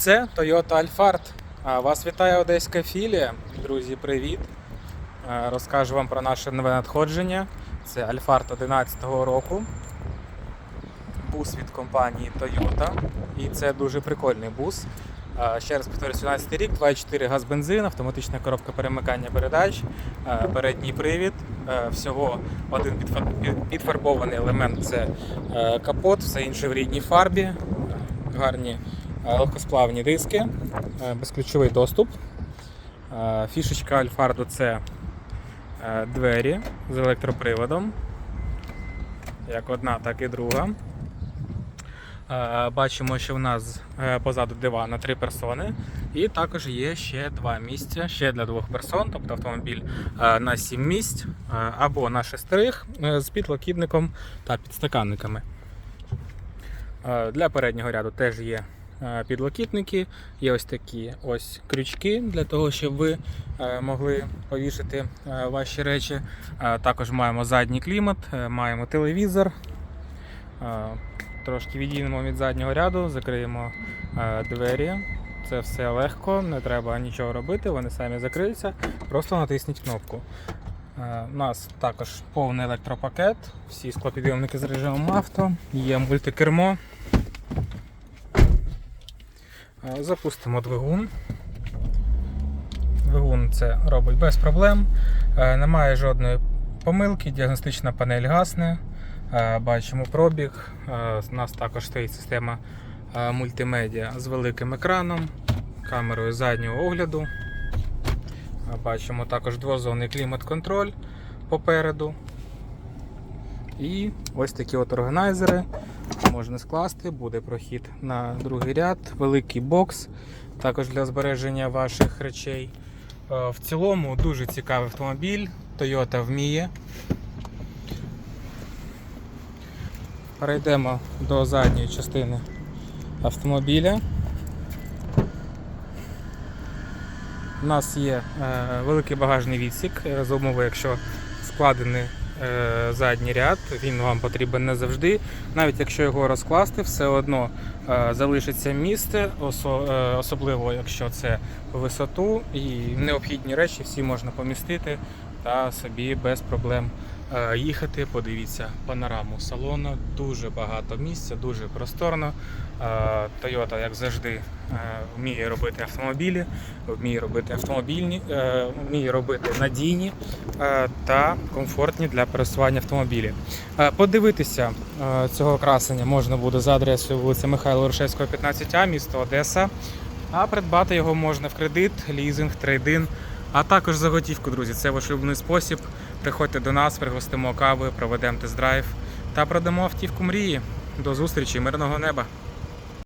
Це Toyota Alphard. Вас вітає одеська філія. Друзі, привіт. Розкажу вам про наше нове надходження. Це Alphard 11 року. Бус від компанії Toyota. І це дуже прикольний бус. Ще раз повторюю, 17 рік, 2,4 газ бензин, автоматична коробка перемикання передач, передній привід. Всього один підфарбований елемент це е, капот, все інше в рідній фарбі. Гарні легкосплавні диски, е, безключовий доступ. Е, Фішечка Альфарду це е, двері з електроприводом. Як одна, так і друга. Е, Бачимо, що в нас е, позаду диван на три персони. І також є ще два місця ще для двох персон, тобто автомобіль е, на сім місць е, або на шестерих е, з підлокітником та підстаканниками. Е, Для переднього ряду теж є е, підлокітники, є ось такі ось крючки для того, щоб ви е, могли повішати е, ваші речі. Е, Також маємо задній клімат, е, маємо телевізор. Е, Трошки відійдемо від заднього ряду, закриємо е, двері. Це все легко, не треба нічого робити, вони самі закриються. Просто натисніть кнопку. Е, У нас також повний електропакет, всі склопідйомники з режимом авто, є мультикермо. Запустимо двигун. Двигун це робить без проблем. Е, Немає жодної помилки, діагностична панель гасне. Е, Бачимо пробіг. Е, У нас також стоїть система мультимедіа з великим екраном, камерою заднього огляду. Бачимо також двозонний клімат-контроль попереду. І ось такі от органайзери можна скласти, буде прохід на другий ряд, великий бокс, також для збереження ваших речей. Е, В цілому дуже цікавий автомобіль, Toyota вміє. Перейдемо до задньої частини автомобіля. У нас є е, великий багажний відсік за умови, якщо складений задній ряд, він вам потрібен не завжди. Навіть якщо його розкласти, все одно е, залишиться місце, е, особливо якщо це висоту, і необхідні речі всі можна помістити та собі без проблем е, їхати. Подивіться панораму салону, дуже багато місця, дуже просторно. Е, Toyota, як завжди, е, вміє робити автомобілі, вміє робити автомобільні, е, вміє робити надійні е, та комфортні для пересування автомобілі. Е, Подивитися е, цього красення можна буде за адресою вулиця Михайла Рушевського, 15А, місто Одеса. А придбати його можна в кредит, лізинг, трейдин, а також за готівку, друзі. Це ваш улюблений спосіб. Приходьте до нас, пригостимо кави, проведемо тест-драйв та продамо автівку мрії. До зустрічі, мирного неба!